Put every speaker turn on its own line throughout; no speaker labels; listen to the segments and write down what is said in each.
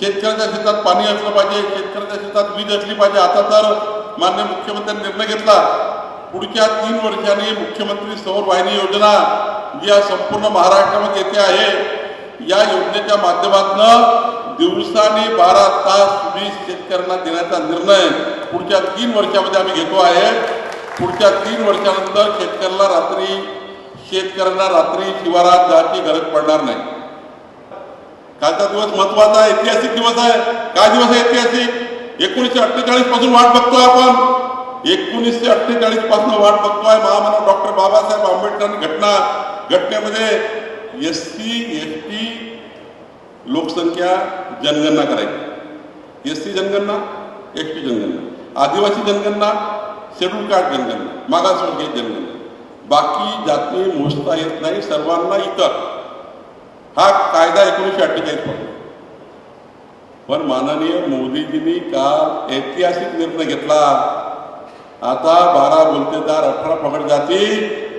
शेतकऱ्याच्या शेतात पाणी असलं पाहिजे शेतकऱ्याच्या शेतात वीज असली पाहिजे. आता तर मान्य मुख्यमंत्र्यांनी निर्णय घेतला. पुढच्या तीन वर्षांनी मुख्यमंत्री सौर वाहिनी योजना जी या संपूर्ण महाराष्ट्रामध्ये येते आहे या योजनेच्या माध्यमातून दिवसाने बारा तास वीज शेतकऱ्यांना देण्याचा निर्णय पुढच्या तीन वर्षामध्ये आम्ही घेतो आहे. पुढच्या तीन वर्षानंतर शेतकऱ्याला रात्री शेतकऱ्यांना रात्री शिवारात जायची गरज पडणार नाही. कालचा दिवस महत्त्वाचा आहे ऐतिहासिक दिवस आहे. काय दिवस आहे ऐतिहासिक? एकोणीसशे अठ्ठेचाळीसपासून वाट बघतोय आपण. एकोणीसशे अठ्ठेचाळीसपासून वाट बघतोय महामानव डॉक्टर बाबासाहेब आंबेडकरांनी घटना. घटनेमध्ये एस सी एस टी लोकसंख्या जनगणना करायची. एस सी जनगणना एस टी जनगणना. आदिवासी जनगणना शेड्यूल कार्ड जनगणना. मागासवर्गीय जनगणना. बाकी जाती मोजता येत नाही सर्वांना इतर. हा कायदा एकोणीसशे अठ्ठेचाळीस पण माननीय मोदीजींनी काल ऐतिहासिक निर्णय घेतला आता बारा बोलतेदार अठरा पगड जाती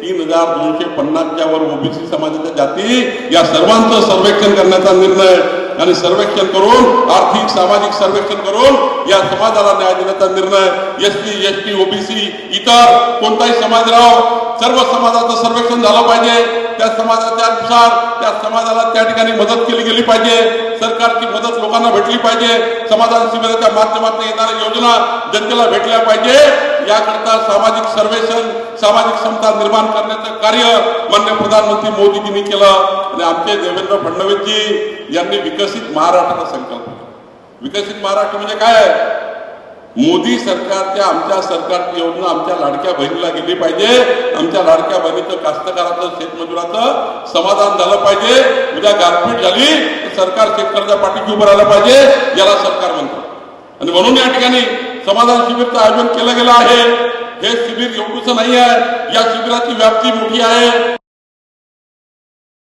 तीन हज़ार दोनशे पन्नासच्या वर ओबीसी समाजाच्या जाती या सर्वांचं सर्वेक्षण करण्याचा निर्णय सर्वेक्षण करून आर्थिक सामाजिक सर्वेक्षण करून या समाजाला न्याय देण्याचा निर्णय S T S T OBC इतर कोणताही समाज राहो सर्व समाजाचं सर्वेक्षण त्या समाजाच्या अनुसार त्या समाजाला त्या ठिकाणी मदत केली गेली पाहिजे. सरकारची मदत लोकांना भेटली पाहिजे. समाजाच्या माध्यमातून येणाऱ्या योजना जनतेला भेटल्या पाहिजे. याकरता सामाजिक सर्वेक्षण सामाजिक समता निर्माण करण्याचं कार्य मान्य प्रधानमंत्री मोदीजींनी केलं. आणि आमचे देवेंद्र फडणवीसजी यांनी विकसित महाराष्ट्राचा संकल्प विकसित महाराष्ट्र म्हणजे काय? मोदी सरकारच्या आमच्या सरकारची योजना आमच्या लाडक्या बहिणीला गेली पाहिजे. आमच्या लाडक्या बहिणीचं कास्तकाराचं शेतमजुराचं समाधान झालं पाहिजे. उद्या गारपीट झाली तर सरकार शेतकऱ्याच्या पाठीशी उभं राहिलं पाहिजे याला सरकार म्हणतात आणि म्हणून या ठिकाणी समाधान शिबिरचं आयोजन केलं गेलं आहे. हे शिबिर एवढंच नाही आहे या शिबिराची व्याप्ती मोठी आहे.